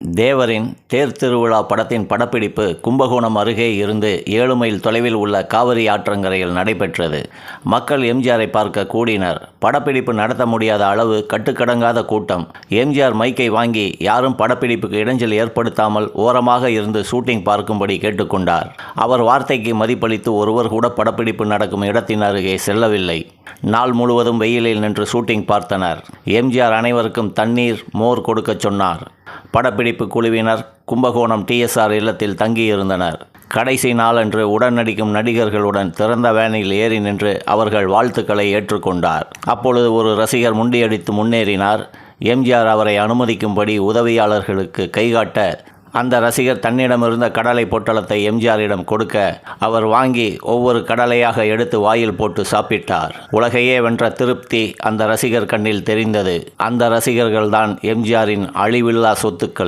தேவரின் தேர் திருவிழா படத்தின் படப்பிடிப்பு கும்பகோணம் அருகே இருந்து ஏழு மைல் தொலைவில் உள்ள காவிரி ஆற்றங்கரையில் நடைபெற்றது. மக்கள் எம்ஜிஆரை பார்க்க கூடினர். படப்பிடிப்பு நடத்த முடியாத அளவு கட்டுக்கடங்காத கூட்டம். எம்ஜிஆர் மைக்கை வாங்கி யாரும் படப்பிடிப்புக்கு இடைஞ்சல் ஏற்படுத்தாமல் ஓரமாக இருந்து ஷூட்டிங் பார்க்கும்படி கேட்டுக்கொண்டார். அவர் வார்த்தைக்கு மதிப்பளித்து ஒருவர் கூட படப்பிடிப்பு நடக்கும் இடத்தின் அருகே செல்லவில்லை. நாள் முழுவதும் வெயிலில் நின்று ஷூட்டிங் பார்த்தனர். எம்ஜிஆர் அனைவருக்கும் தண்ணீர் மோர் கொடுக்கச் சொன்னார். படப்பிடிப்பு குழுவினர் கும்பகோணம் டிஎஸ்ஆர் இல்லத்தில் தங்கியிருந்தனர். கடைசி நாளன்று உடன் நடிக்கும் நடிகர்களுடன் திறந்த வேனில் ஏறி நின்று அவர்கள் வாழ்த்துக்களை ஏற்றுக்கொண்டார். அப்பொழுது ஒரு ரசிகர் முண்டியடித்து முன்னேறினார். எம்ஜிஆர் அவரை அனுமதிக்கும்படி உதவியாளர்களுக்கு கைகாட்ட அந்த ரசிகர் தன்னிடமிருந்த கடலை பொட்டலத்தை எம்ஜிஆரிடம் கொடுக்க அவர் வாங்கி ஒவ்வொரு கடலையாக எடுத்து வாயில் போட்டு சாப்பிட்டார். உலகையே வென்ற திருப்தி அந்த ரசிகர் கண்ணில் தெரிந்தது. அந்த ரசிகர்கள்தான் எம்ஜிஆரின் அழிவில்லா சொத்துக்கள்.